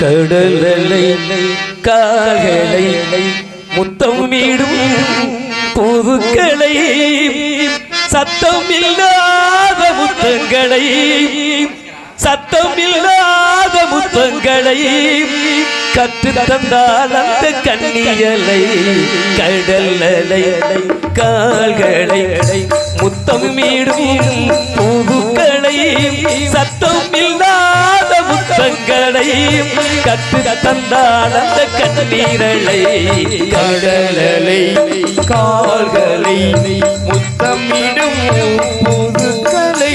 கடலலை கால்களை முத்தம் மீடும் புதுக்களை சத்தம் இல்லாத முத்தங்களை சத்தம் இல்லாத முத்தங்களை கற்று தந்தால் அந்த கண்ணியலை கடலலை கால்களை முத்தம் மீடும் புதுக்களை சத்தம் இல்லாத முத்தங்களை கற்று தந்தால் அந்த கண்ணீரலை கடலலை கால்களை முத்தமிடும் புதுக்களை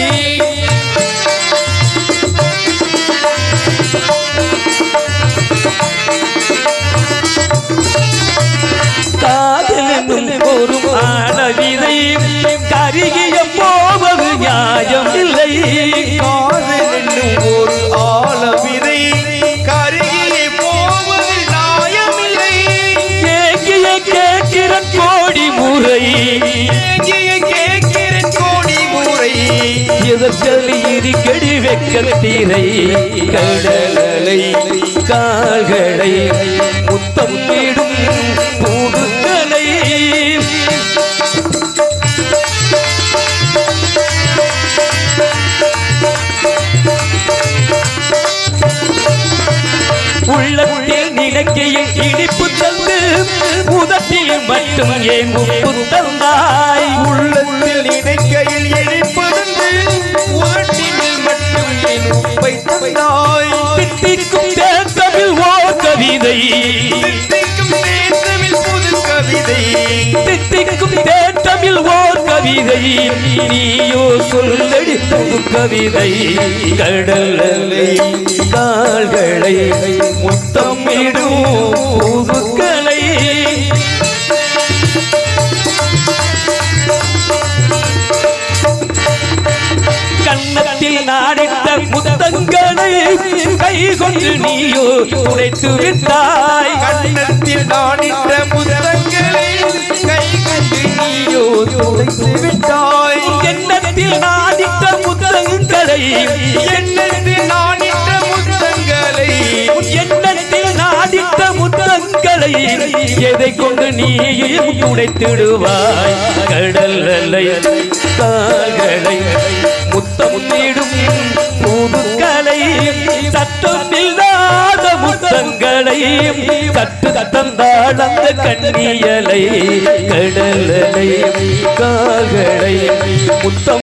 காதல் ஒரு ஆனவிதை கருகிய போவது நியாயம். எதற்கலி இருக்கடி வெக்கத்தீரை கடலலை கால்களை முத்தம் விடும் பூடுகளை உள்ளத்தில் நினைக்கையில் இனிப்பு தந்து உதட்டில் மட்டும் ஏன் உப்பு தந்தாய்? உள்ளத்தில் நினைக்கையில் கவிதை. தித்திக்கும் தேசமில் புது கவிதை. திட்டிக்கும் தேட்டமில் ஓர் கவிதை. நீயோ சொல்லடி புது கவிதை. கடலலை கால்களை முத்தமிடும் புதுக்களை கன்னத்தில் நாடிட்ட முத்தங்களை கை கொண்டு நீயோ துடைத்து விட்டாய். கண்ணத்தில் நாடிட்ட முத்தங்களை கை கொண்டு நீயோ துடைத்து விட்டாய். எண்ணத்தில் நாடிட்ட முத்தங்களை எண்ணத்தில் நாடிட்ட முத்தங்களை எண்ணத்தில் நாடிட்ட முத்தங்களை எதை கொண்டு நீயும் துடைத்திடுவாய்? கடல் அலை புதுக்களை சட்டம் இல்லாத முத்தங்களை தந்தாள் அந்த கண்ணியலை கடல் காகலை முத்தம்